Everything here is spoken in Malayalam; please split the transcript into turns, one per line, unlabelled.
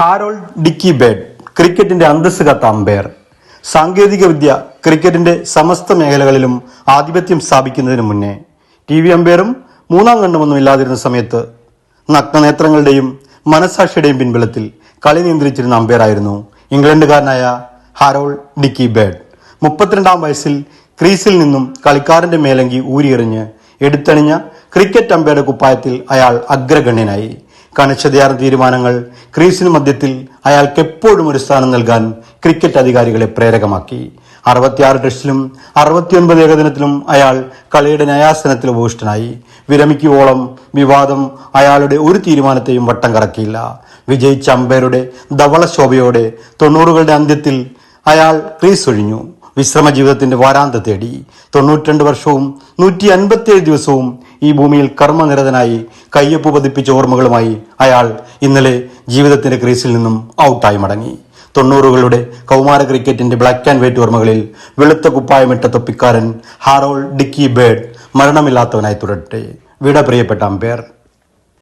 ഹാരോൾ ഡിക്കി ബേഡ് ക്രിക്കറ്റിന്റെ അന്തസ് കത്ത അമ്പയർ സാങ്കേതിക വിദ്യ ക്രിക്കറ്റിന്റെ സമസ്ത മേഖലകളിലും ആധിപത്യം സ്ഥാപിക്കുന്നതിന് മുന്നേ ടി വി അമ്പയറും മൂന്നാം കണ്ണുമൊന്നും ഇല്ലാതിരുന്ന സമയത്ത് നഗ്നനേത്രങ്ങളുടെയും മനസാക്ഷിയുടെയും പിൻബലത്തിൽ കളി നിയന്ത്രിച്ചിരുന്ന അമ്പയറായിരുന്നു ഇംഗ്ലണ്ടുകാരനായ ഹാരോൾ ഡിക്കി ബേഡ് മുപ്പത്തിരണ്ടാം വയസ്സിൽ ക്രീസിൽ നിന്നും കളിക്കാരന്റെ മേലങ്കി ഊരിയെറിഞ്ഞ് എടുത്തണിഞ്ഞ ക്രിക്കറ്റ് അമ്പയറുടെ കുപ്പായത്തിൽ അയാൾ അഗ്രഗണ്യനായി. കണിച്ചതയാർന്ന തീരുമാനങ്ങൾ ക്രീസിന് മധ്യത്തിൽ അയാൾക്ക് എപ്പോഴും ഒരു സ്ഥാനം നൽകാൻ ക്രിക്കറ്റ് അധികാരികളെ പ്രേരകമാക്കി. അറുപത്തിയാറ് ടെസ്റ്റിലും അറുപത്തിയൊൻപത് ഏകദിനത്തിലും അയാൾ കളിയുടെ ന്യായാസനത്തിൽ ഉപവിഷ്ടനായി. വിരമിക്കുവോളം വിവാദം അയാളുടെ ഒരു തീരുമാനത്തെയും വട്ടം കറക്കിയില്ല. വിജയിച്ച അമ്പയറുടെ ധവള ശോഭയോടെ തൊണ്ണൂറുകളുടെ അന്ത്യത്തിൽ അയാൾ ക്രീസ് ഒഴിഞ്ഞു. വിശ്രമ ജീവിതത്തിന്റെ വാരാന്ത തേടി. തൊണ്ണൂറ്റിരണ്ട് വർഷവും നൂറ്റി അൻപത്തിയേഴ് ദിവസവും ഈ ഭൂമിയിൽ കർമ്മനിരതനായി കയ്യൊപ്പ് പതിപ്പിച്ച ഓർമ്മകളുമായി അയാൾ ഇന്നലെ ജീവിതത്തിന്റെ ക്രീസിൽ നിന്നും ഔട്ടായി മടങ്ങി. തൊണ്ണൂറുകളുടെ കൗമാര ക്രിക്കറ്റിന്റെ ബ്ലാക്ക് ആൻഡ് വൈറ്റ് ഓർമ്മകളിൽ വെളുത്ത കുപ്പായമിട്ട തൊപ്പിക്കാരൻ ഹാറോൾ ഡിക്കി ബേർഡ് മരണമില്ലാത്തവനായി തുടരട്ടെ. വിട പ്രിയപ്പെട്ട അമ്പയർ.